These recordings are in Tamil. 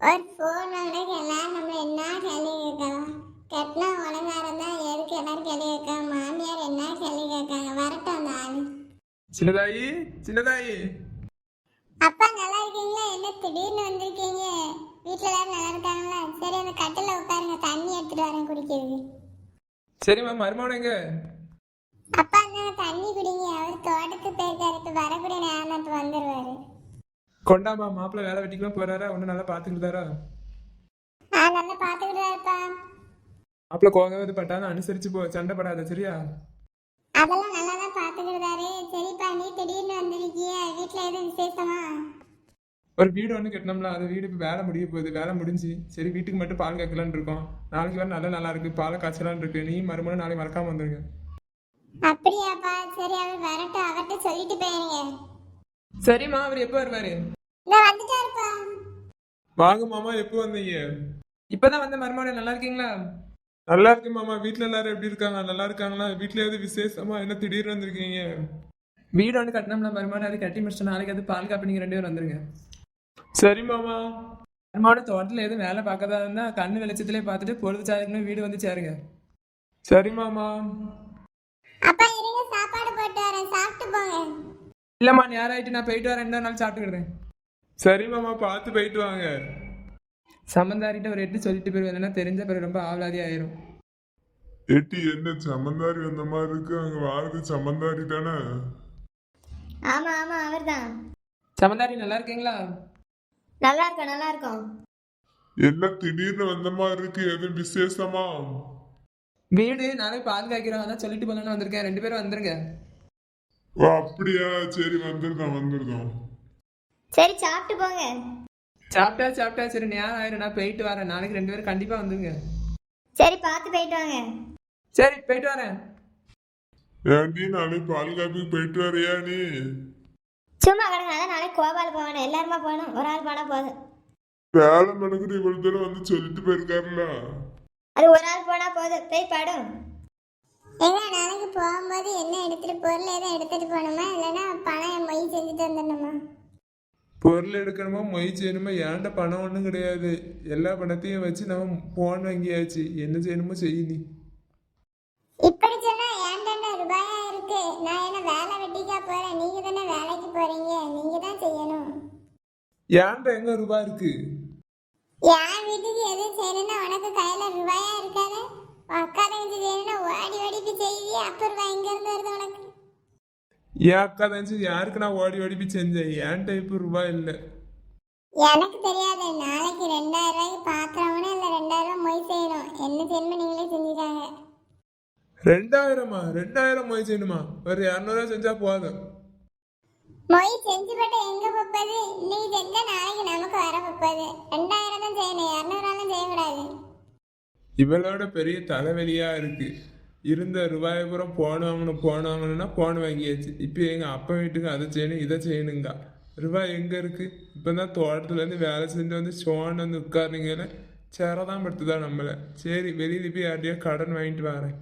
ஒரு ஃபோன் வாங்கினா எல்லாரும் நம்மள என்ன கேள்வி கேட்கலாம்? கட்டினா ஒழுங்கா இருந்தா எதுக்கு எல்லாரும் கேள்வி கேட்காங்க மாமியார் என்ன கேள்வி கேட்காங்க வரட்டும் அந்த ஆளு சின்னதாயி சின்னதாயி. அப்பா நல்லா இருக்கீங்களா? என்ன திடீர்னு வந்திருக்கீங்க? வீட்ல எல்லாரும் நல்லா இருக்காங்களா? சரி அந்த கட்டில உட்காருங்க. தண்ணி எடுத்துட்டு வரேன் குடிக்கிறது சரிம்மா மருமகன் எங்க? அப்பா அந்த தண்ணி குடிங்க. அவர் தோட்டத்துக்கு போயிருக்காரு. இப்ப வரக்கூடிய நேரத்து வந்துருவாரு. கொண்டாமா மாப்பிள்ளை வேலை வெட்டிக்கலாம் போறாரா? ஒன்றும் நல்லா பார்த்துக்கிட்டாரா? ஆ நல்லா பாத்துக்கிட்டாருப்பா மாப்பிள்ளை கோவம் இது பட்டாலும் அனுசரிச்சு போ சண்டை படாத சரியா? அதெல்லாம் நல்லா தான் பாத்துக்கிட்டாரு சரிப்பா நீ திடீர்னு வந்திருக்கிய வீட்ல எதுவும் விசேஷமா? ஒரு வீடு ஒன்று கட்டினோம்ல அது வீடு இப்போ வேலை முடிய போகுது வேலை முடிஞ்சு. சரி வீட்டுக்கு மட்டும் பால் காய்க்கலான்னு இருக்கோம். நாளைக்கு வேறு நல்லா நல்லா இருக்கு பாலை காய்ச்சலான்னு இருக்கு. நீ மறுமணம் நாளைக்கு மறக்காம வந்துருங்க. அப்படியாப்பா சரி அவர் வரட்டும் அவர்கிட்ட சொல்லிட்டு போயிருங்க. சரிம்மா அவர் எப்போ வருவாரு? வாங்க மாமா எப்போ வந்தீங்க? இப்பதான் வந்த மருமகன் நல்லா இருக்கீங்களா? நல்லா இருக்கு மாமா. வீட்ல எல்லாரும் எப்படி இருக்காங்க? நல்லா இருக்காங்களா? வீட்ல எது விசேஷமா? என்ன திடீர்னு வந்திருக்கீங்க? வீடு ஒன்று கட்டினோம்ல மருமகன் அது கட்டி முடிச்சிட்டு நாளைக்கு அது பால் காப்பி நீங்க ரெண்டு பேரும் வந்துருங்க. சரி மாமா. மருமகனோட தோட்டத்தில் எதுவும் வேலை பார்க்கறதா இருந்தா கண்ணு வெளிச்சத்திலே பார்த்துட்டு பொழுது சாயக்கணும் வீடு வந்து சேருங்க. சரி மாமா. அப்பா இருங்க சாப்பாடு போட்டு வரேன். சாப்பிட்டு போங்க. இல்லம்மா நேராயிட்டு நான் போயிட்டு வரேன். ரெண்டு நாள் சாப்பிட்டுக்கிறேன் சரி மாமா பார்த்து போயிட்டு வாங்க. சம்பந்தாரிட்ட ஒரு எட்டு சொல்லிட்டு போயிருவேன் தெரிஞ்ச பிறகு ரொம்ப ஆவலாதி ஆயிரும். ஏட்டி என்ன சமந்தாரி வந்த மாதிரி இருக்கு? அங்க வாரது சமந்தாரி தானே? ஆமா ஆமா அவர்தான். சமந்தாரி நல்லா இருக்கீங்களா? நல்லா இருக்கோம் நல்லா இருக்கோம். என்ன திடீர்னு வந்த மாதிரி இருக்கு? எதுவும் விசேஷமா? வீடு நாளைக்கு பால் காய்க்கிறோம் அதான் சொல்லிட்டு போகலான்னு வந்திருக்கேன். ரெண்டு பேரும் வந்துருங்க. ஓ அப்படியா? சரி வந்துருந்தோம் வந்துருந்தோம் சரி சாப்பிட்டு போங்க. சாப்பிட்டா சாப்பிட்டா சரி நேரம் ஆயிரும். நான் போயிட்டு வரேன். நாளைக்கு ரெண்டு பேரும் கண்டிப்பா வந்துருங்க. சரி பார்த்து போயிட்டு வாங்க. சரி போயிட்டு வரேன். ஏன்டி நாளைக்கு பால் காப்பிக்கு போயிட்டு வரையா நீ? சும்மா கிடங்க அதான் நாளைக்கு கோபால் போகணும். எல்லாருமா போகணும். ஒரு ஆள் போனா போதும். வேலை மனுக்கு இவ்வளவு தூரம் வந்து சொல்லிட்டு போயிருக்காருல. அது ஒரு ஆள் போனா போதும். போய் படும். போகும்போது என்ன எடுத்துட்டு பொருள் எதுவும் எடுத்துட்டு போகணுமா? இல்லைன்னா பணம் மொய் செஞ்சுட்டு வந்துடணுமா பொருள் எடுக்கணுமா மொய் செய்யணுமா? ஏன்ட்ட பணம் ஒன்றும் கிடையாது. எல்லா பணத்தையும் வச்சு நம்ம போன் வாங்கியாச்சு. என்ன செய்யணுமோ செய்ய நீ. இப்படி சொன்னா ஏன்டா ரூபாயா இருக்கு? நான் என்ன வேலை வெட்டிக்கா போறேன்? நீங்க தானே வேலைக்கு போறீங்க. நீங்க தான் செய்யணும். ஏன்ட்ட எங்க ரூபா இருக்கு? என் வீட்டுக்கு எது செய்யணும்னா உனக்கு கையில ரூபாயா அக்கா தங்கச்சி செய்யணும்னா ஓடி ஓடி போய் செய்வி அப்ப ரூபாய் எங்க இருந்து வருது உனக்கு? என் அக்கா தான் யாருக்கு நான் ஓடி ஓடி போய் செஞ்சேன்? என்கிட்ட இப்போ ரூபா இல்லை. எனக்கு தெரியாது. நாளைக்கு ரெண்டாயிரம் ரூபாய்க்கு பாத்திரம்னு இல்ல ரெண்டாயிரம் ரூபாய் மொய் செய்யணும். என்ன செய்யணுமோ நீங்களே செஞ்சுட்டாங்க ரெண்டாயிரமா? ரெண்டாயிரம் மொய் செய்யணுமா? ஒரு இரநூறுவா செஞ்சா போதும். மொய் செஞ்சு போட்டு எங்க போப்பது இன்னைக்கு செஞ்சா நாளைக்கு நமக்கு வர போப்பது ரெண்டாயிரம் தான் செய்யணும். செய்யக்கூடாது இவளோட பெரிய தலைவலியாக இருக்குது இருந்த ரூபாயபுரம் போனவங்கன்னு போனவங்கன்னா வாங்கணும் போன் வாங்கியாச்சு. இப்போ எங்கள் அப்பா வீட்டுக்கு அதை செய்யணும் இதை செய்யணுங்க. ரூபாய் எங்கே இருக்குது இப்போ தான் தோட்டத்துலேருந்து வேலை செஞ்சு வந்து சோன் வந்து உட்காருங்கல சேரதான் படுத்துதா நம்மளை. சரி வெளியில் போய் யார்ட்டையோ கடன் வாங்கிட்டு வரேன்.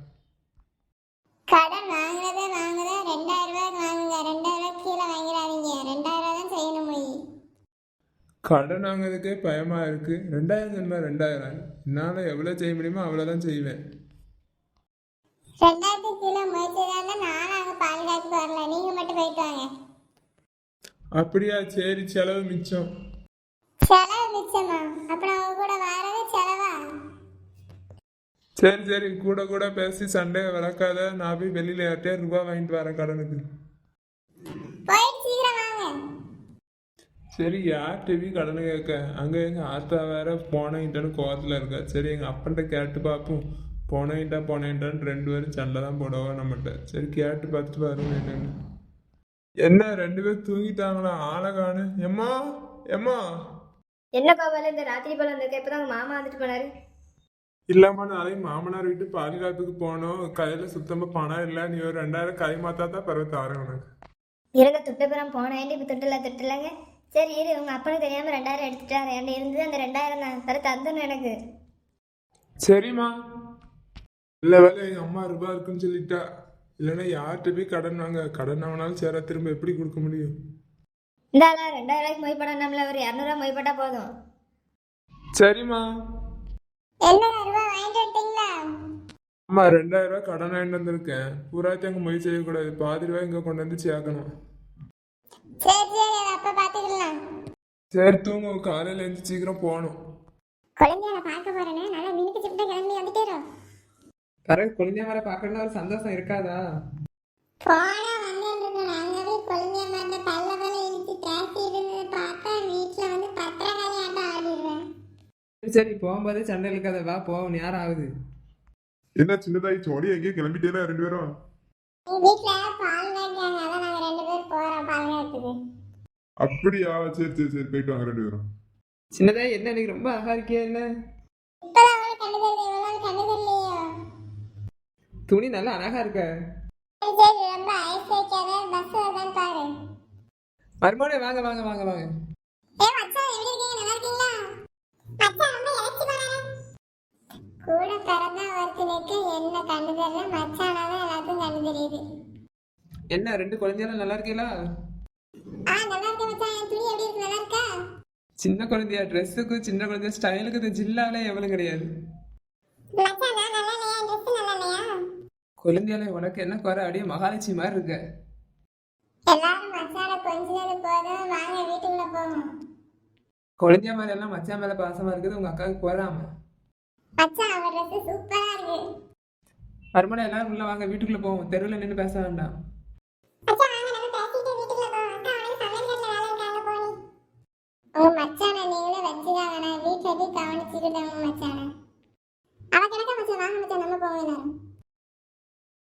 கடன் வாங்குறதுக்கே பயமா இருக்கு. ரெண்டாயிரம் ஜென்மா ரெண்டாயிரம். என்னால எவ்வளவு செய்ய முடியுமோ அவ்வளவுதான் செய்வேன். ரெண்டாயிரத்துக்கு கீழே மொய் செய்தாங்க நானும் அங்கே பால் காய்ச்சி வரல. நீங்க மட்டும் போயிட்டு வாங்க. அப்படியா? சரி செலவு மிச்சம். செலவு மிச்சமா? அப்புறம் அவங்க கூட வரது செலவா? சரி சரி. கூட கூட பேசி சண்டையை வளர்க்காத. நான் போய் வெளியில யார்ட்டையா ரூபா வாங்கிட்டு வரேன் கடனுக்கு போயிட்டு சீக்கிரம் வாங்க சரி யார்கிட்ட போய் கடனை கேட்க? அங்க எங்க ஆத்தா வேற போனேன்ட்டான்னு கோவத்துல இருக்கா. சரி எங்க அப்பன்ட்ட கேட்டு பார்ப்போம் போனேன்ட்டா போனேன்ட்டான்னு ரெண்டு பேரும் சண்டை தான் போடுவா நம்மகிட்ட சரி கேட்டு பார்த்துட்டு வருவோம் என்னன்னு. என்ன ரெண்டு பேரும் தூங்கிட்டாங்களா? ஆளை காணு. எம்மா எம்மா. என்ன கோபால இந்த ராத்திரி போல வந்திருக்க. இப்பதான் மாமா வந்துட்டு போனாரு. இல்லம்மா நாளைக்கு மாமனார் வீட்டு பாதுகாப்புக்கு போனோம். கையில சுத்தமா பணம் இல்லை. நீ ஒரு ரெண்டாயிரம் கை மாத்தா தான் பரவ தாரேன் உனக்கு இருங்க துட்டுப்புறம் போனேன். இப்ப துட்டுல துட்டுலங்க? சரி இரு. உங்க அப்பனுக்கு தெரியாம ரெண்டாயிரம் எடுத்துட்டாரு என்கிட்ட இருந்தது அந்த ரெண்டாயிரம் தான் பிறகு தந்துடணும் எனக்கு. சரிம்மா. இல்ல வேலை எங்க அம்மா ரூபா இருக்குன்னு சொல்லிட்டா. இல்லைன்னா யார்கிட்ட போய் கடன் வாங்க? கடன் வாங்கினாலும் சேர திரும்ப எப்படி கொடுக்க முடியும்? இந்தால ரெண்டாயிரம் ரூபாய்க்கு மொய் படம் நம்மள. ஒரு இரநூறுவா மொய் போட்டா போதும். சரிம்மா. என்ன ரூபா வாங்கிட்டு வந்துட்டீங்களா? அம்மா ரெண்டாயிரம் ரூபாய் கடன் வாங்கிட்டு வந்திருக்கேன். பூராத்தி அங்கே மொய் செய்யக்கூடாது. பாதி ரூபாய் இங்கே கொண்டு வந்து சேர்க்கணும். சரி சரி அப்ப பாத்துக்கலாம் சரி தூங்க. காலையில் எழுந்து சீக்கிரம் போகணும். குழந்தையால பார்க்க போறேனே. நல்லா மினுக்கு சிப்பிட்ட கிளம்பி வந்துட்டேரோ தர குழந்தைய வர பார்க்கணும்னு ஒரு சந்தோஷம் இருக்காதா? போனா வந்துட்டு நாங்கவே குழந்தைய மாதிரி பல்ல பல்ல இழுத்து பேசி இருந்தது பார்த்தா வீட்டுல வந்து பத்திரகாளி ஆட்டம் ஆடிடுவேன். சரி போகும்போது சண்டை இருக்காத. வா போகும் நேரம் ஆகுது. என்ன சின்னதாயி சோடி எங்கேயும் கிளம்பிட்டேனா ரெண்டு பேரும். நீ வீட்டுல பால் வாங்கியாங்க அதான் நாங்க ரெண்டு பேரும் போறோம் பால் வாங்கிறதுக்கு. அப்படியா? சரி சரி சரி போயிட்டு வாங்க ரெண்டு பேரும். சின்னதா என்ன? எனக்கு ரொம்ப அழகா இருக்கியா என்ன? இப்பதான் அவளுக்கு கண்டு தெரியல இவ்வளவு நாள் கண்டு தெரியலையோ? துணி நல்லா அழகா இருக்க? சரி ரொம்ப ஐஸ் வைக்காத பஸ் பாரு. வாங்க வாங்க வாங்க வாங்க. ஏ மச்சான் எப்படி இருக்கீங்க? நல்லா இருக்கீங்களா? மச்சான் ரொம்ப இறைச்சி போறாரு கூட பிறந்தா ஒருத்தனுக்கு என்ன கண்டு தெரியல மச்சானாதான் தெரியுது என்ன ரெண்டு குழந்தையெல்லாம் நல்லா இருக்கீங்களா ஆ நல்லா இருக்கேன் மச்சான். என் துணி எப்படி இருக்கு? நல்லா இருக்கா? சின்ன குழந்தையா? ட்ரெஸ்ஸுக்கு சின்ன குழந்தைய? ஸ்டைலுக்கு இந்த ஜில்லாலே எவ்வளவு கிடையாது. மச்சான் நான் நல்லா இல்லையா? ட்ரெஸ் நல்லா இல்லையா? குழந்தையால உனக்கு என்ன குறை? அப்படியே மகாலட்சுமி மாதிரி இருக்க. எல்லாரும் மச்சான கொஞ்சினது போதும். வாங்க வீட்டுக்குள்ள போவோம். குழந்தைய மேல எல்லாம் மச்சான் மேல பாசமா இருக்குது. உங்க அக்காவுக்கு போறாம. மச்சான் அவ ட்ரெஸ் சூப்பரா இருக்கு. மறுமணம் எல்லாரும் உள்ள வாங்க வீட்டுக்குள்ள போவோம். தெருவில் நின்று பேச வேண்டாம்.